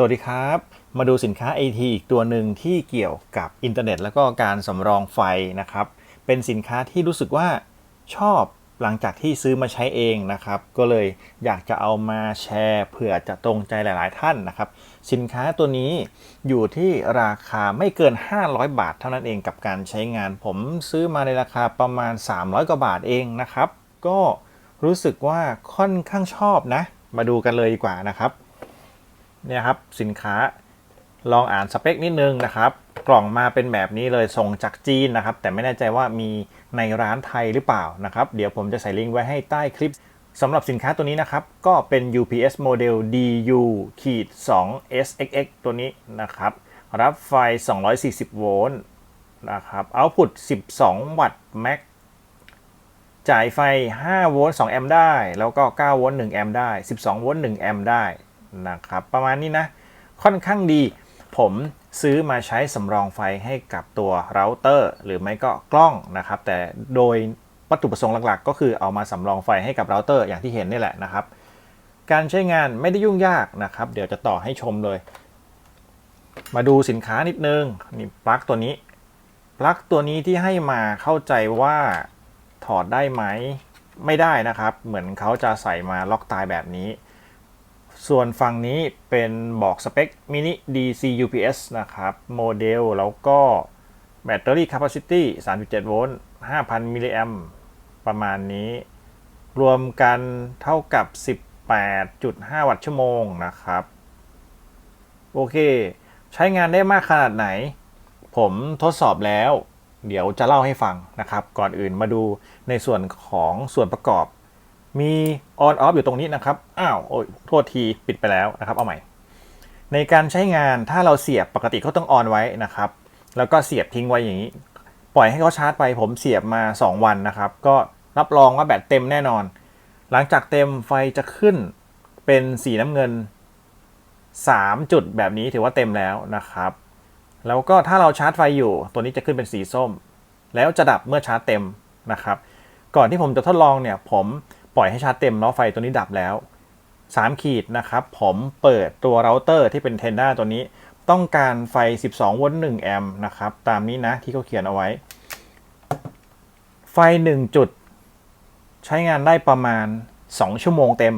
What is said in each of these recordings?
สวัสดีครับ มาดูสินค้า AT อีกตัวหนึ่งที่เกี่ยวกับอินเทอร์เน็ต แล้วก็การสำรองไฟนะครับ เป็นสินค้าที่รู้สึกว่าชอบหลังจากที่ซื้อมาใช้เองนะครับ ก็เลยอยากจะเอามาแชร์เผื่อจะตรงใจหลายๆท่านนะครับ สินค้าตัวนี้อยู่ที่ราคาไม่เกิน 500 บาทเท่านั้นเองกับการใช้งาน ผมซื้อมาในราคาประมาณ 300 กว่าบาทเองนะครับ ก็รู้สึกว่าค่อนข้างชอบนะ มาดูกันเลยดีกว่านะครับ เนี่ยครับสินค้าลองอ่านสเปคนิดนึงนะครับ กล่องมาเป็นแบบนี้เลยส่งจากจีนนะครับ แต่ไม่แน่ใจว่ามีในร้านไทยหรือเปล่านะครับ เดี๋ยวผมจะใส่ลิงก์ไว้ให้ใต้คลิปสำหรับสินค้าตัวนี้นะครับ ก็เป็น UPS โมเดล DU ขีด2 SXX ตัวนี้นะครับ รับไฟ 240 โวลต์นะครับ output 12 วัตต์ max จ่ายไฟ 5 โวลต์ 2 แอมป์ได้ แล้วก็ 9 โวลต์ 1 แอมป์ได้ 12 โวลต์ 1 แอมป์ได้ นะครับ ประมาณนี้นะ ค่อนข้างดี ผมซื้อมาใช้สำรองไฟให้กับตัวเราเตอร์ หรือไม่ก็กล้องนะครับ แต่โดยวัตถุประสงค์หลักๆ ก็คือเอามาสำรองไฟให้กับเราเตอร์อย่างที่เห็นนี่แหละนะครับ การใช้งานไม่ได้ยุ่งยากนะครับ เดี๋ยวจะต่อให้ชมเลย มาดูสินค้านิดนึงนี่ปลั๊กตัวนี้ปลั๊กตัวนี้ที่ให้มาเข้าใจว่าถอดได้ไหมไม่ได้นะครับ เหมือนเขาจะใส่มาล็อกตายแบบนี้ ส่วนฝั่งนี้เป็นบอกสเปคมินิ DC UPS นะครับ โมเดล แล้วก็แบตเตอรี่ capacity 3.7 โวลต์ 5,000 มิลลิแอมประมาณนี้ รวมกันเท่ากับ 18.5 วัตต์ชั่วโมงนะครับ โอเค ใช้งานได้มากขนาดไหน ผมทดสอบแล้ว เดี๋ยวจะเล่าให้ฟังนะครับ ก่อนอื่นมาดูในส่วนของส่วนประกอบ มี on off อยู่ตรงนี้นะครับ อ้าว โอ้ยโทษทีปิดไปแล้วนะครับ เอาใหม่ ในการใช้งานถ้าเราเสียบปกติเขาต้องออนไว้นะครับ แล้วก็เสียบทิ้งไว้อย่างนี้ ปล่อยให้เขาชาร์จไปผมเสียบมา 2 วันนะครับ ก็รับรองว่าแบตเต็มแน่นอน หลังจากเต็มไฟจะขึ้นเป็นสีน้ำเงิน 3 จุดแบบนี้ถือว่าเต็มแล้วนะครับ แล้วก็ถ้าเราชาร์จไฟอยู่ ตัวนี้จะขึ้นเป็นสีส้ม แล้วจะดับเมื่อชาร์จเต็มนะครับ ก่อนที่ผมจะทดลองเนี่ยผม ปล่อยให้ชาร์จเต็มแล้วไฟตัวนี้ดับแล้ว 3 ขีดนะครับ ผมเปิดตัวเราเตอร์ที่เป็นเทนด้าตัวนี้ ต้องการไฟ 12 โวลต์ 1 แอมป์นะครับ ตามนี้นะที่เขาเขียนเอาไว้ ไฟ 1 จุด ใช้งานได้ประมาณ 2 ชั่วโมงเต็ม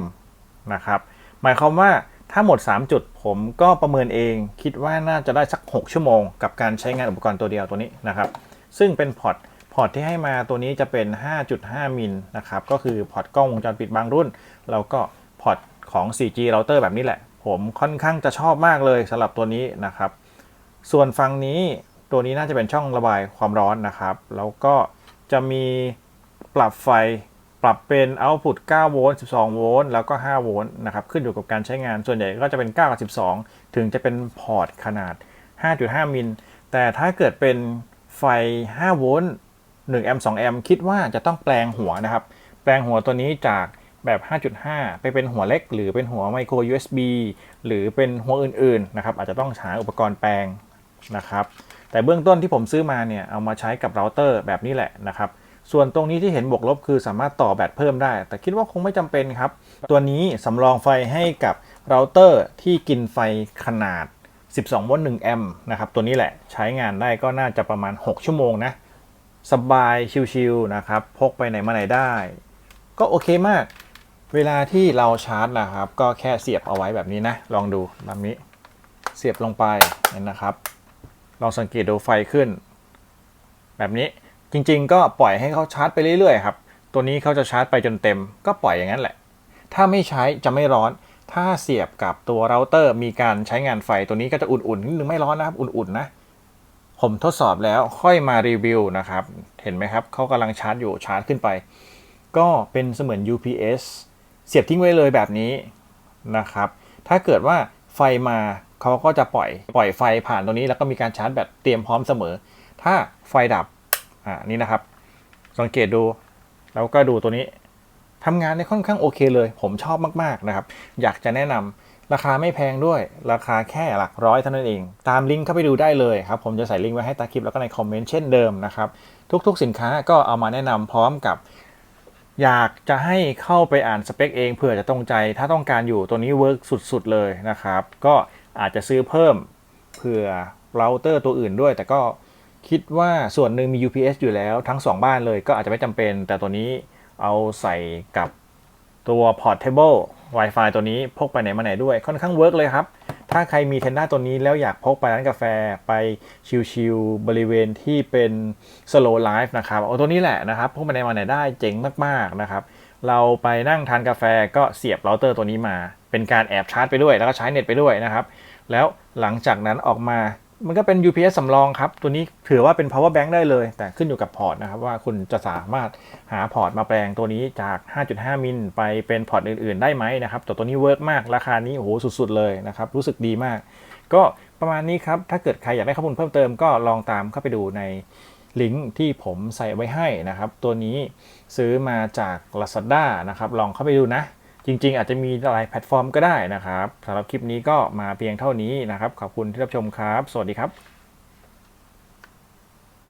นะครับ หมายความว่าถ้าหมด 3 จุดผมก็ประเมินเองคิดว่าน่าจะได้สัก 6 ชั่วโมง กับการใช้งานอุปกรณ์ตัวเดียวตัวนี้นะครับ ซึ่งเป็นพอร์ต พอร์ตที่ให้มาตัวนี้จะเป็น 5.5 มิลนะครับก็คือพอร์ตกล้องวงจรปิดบางรุ่น แล้วก็พอร์ตของ 4G เราเตอร์แบบนี้แหละ ผมค่อนข้างจะชอบมากเลยสำหรับตัวนี้นะครับ ส่วนฝั่งนี้ตัวนี้น่าจะเป็นช่องระบายความร้อนนะครับ แล้วก็จะมีปรับไฟปรับเป็น output 9 โวลต์ 12 โวลต์ แล้วก็ 5 โวลต์นะครับ ขึ้นอยู่กับการใช้งาน ส่วนใหญ่ก็จะเป็น 9 กับ 12 ถึงจะเป็นพอร์ตขนาด 5.5 มิล แต่ถ้าเกิดเป็นไฟ 5 โวลต์ 1แอมป์2แอมป์คิดว่าจะต้องแปลงหัวนะครับ แปลงหัวตัวนี้จากแบบ 5.5 ไปเป็นหัวเล็ก หรือเป็นหัวไมโคร USB หรือเป็นหัวอื่นๆนะครับ อาจจะต้องหาอุปกรณ์แปลงนะครับ แต่เบื้องต้นที่ผมซื้อมาเนี่ย เอามาใช้กับเราเตอร์แบบนี้แหละนะครับ ส่วนตรงนี้ที่เห็นบวกลบคือสามารถต่อแบตเพิ่มได้ แต่คิดว่าคงไม่จำเป็นครับ ตัวนี้สำรองไฟให้กับเราเตอร์ที่กินไฟขนาด 12 โวลต์ 1 แอมป์นะครับ ตัวนี้แหละใช้งานได้ก็น่าจะประมาณ 6 ชั่วโมงนะ สบายชิวๆนะครับ พกไปไหนมาไหนได้ ก็โอเคมาก เวลาที่เราชาร์จนะครับ ก็แค่เสียบเอาไว้แบบนี้นะ ลองดูแบบนี้ เสียบลงไปเห็นนะครับ ลองสังเกตดูไฟขึ้น แบบนี้จริง ๆ ก็ปล่อยให้เขาชาร์จไปเรื่อยๆครับ ตัวนี้เขาจะชาร์จไปจนเต็ม ก็ปล่อยอย่างนั้นแหละ ถ้าไม่ใช้จะไม่ร้อน ถ้าเสียบกับตัวเราเตอร์มีการใช้งานไฟตัวนี้ก็จะอุ่นๆนิดนึงไม่ร้อนนะครับ อุ่นๆนะ ผมทดสอบแล้วค่อยมารีวิวนะครับ เห็นไหมครับเขากำลังชาร์จอยู่ชาร์จขึ้นไป ก็เป็นเสมือน UPS เสียบทิ้งไว้เลยแบบนี้นะครับ ถ้าเกิดว่าไฟมาเขาก็จะปล่อยปล่อยไฟผ่านตรงนี้ แล้วก็มีการชาร์จแบตเตรียมพร้อมเสมอ ถ้าไฟดับอ่านี่นะครับ สังเกตดู แล้วก็ดูตัวนี้ทำงานได้ค่อนข้างโอเคเลย ผมชอบมากๆนะครับ อยากจะแนะนำ ราคาไม่แพงด้วย ราคาแค่หลักร้อยเท่านั้นเอง ตามลิงก์เข้าไปดูได้เลยครับ ผมจะใส่ลิงก์ไว้ให้ตาคลิปแล้วก็ในคอมเมนต์เช่นเดิมนะครับ ทุกๆ สินค้าก็เอามาแนะนำพร้อมกับ อยากจะให้เข้าไปอ่านสเปคเองเผื่อจะตรงใจ ถ้าต้องการอยู่ตัวนี้เวิร์กสุดๆเลยนะครับ ก็อาจจะซื้อเพิ่มเผื่อเราเตอร์ตัวอื่นด้วย แต่ก็คิดว่าส่วนหนึ่งมี UPS อยู่แล้วทั้ง 2 บ้านเลย ก็อาจจะไม่จำเป็น แต่ตัวนี้เอาใส่กับ ตัว Portable Wi-Fi ตัวนี้พกไปไหนมาไหนด้วยค่อนข้างเวิร์กเลยครับ ถ้าใครมีเทนด้าตัวนี้แล้วอยากพกไปร้านกาแฟไปชิลๆบริเวณที่เป็น slow life นะครับเอาตัวนี้แหละนะครับพกไปไหนมาไหนได้เจ๋งมากๆนะครับ เราไปนั่งทานกาแฟก็เสียบเราเตอร์ตัวนี้มา เป็นการแอบชาร์จไปด้วย แล้วก็ใช้เน็ตไปด้วยนะครับ แล้วหลังจากนั้นออกมา มันก็เป็น UPS สำรองครับ ตัวนี้ถือว่าเป็น power bank ได้เลย แต่ขึ้นอยู่กับพอร์ตนะครับว่าคุณจะสามารถหาพอร์ตมาแปลงตัวนี้จาก 5.5 มิลไปเป็นพอร์ตอื่นๆ ได้ไหมนะครับแต่ตัวนี้เวิร์กมาก ราคานี้โอ้โหสุดๆเลยนะครับ รู้สึกดีมาก ก็ประมาณนี้ครับ ถ้าเกิดใครอยากได้ข้อมูลเพิ่มเติมก็ลองตามเข้าไปดูในลิงก์ที่ผมใส่ไว้ให้นะครับ ตัวนี้ซื้อมาจาก Lazada นะครับ ลองเข้าไปดูนะ จริง ๆ อาจจะมีหลายแพลตฟอร์มก็ได้นะครับสำหรับคลิปนี้ก็มาเพียงเท่านี้นะครับ ขอบคุณที่รับชมครับ สวัสดีครับ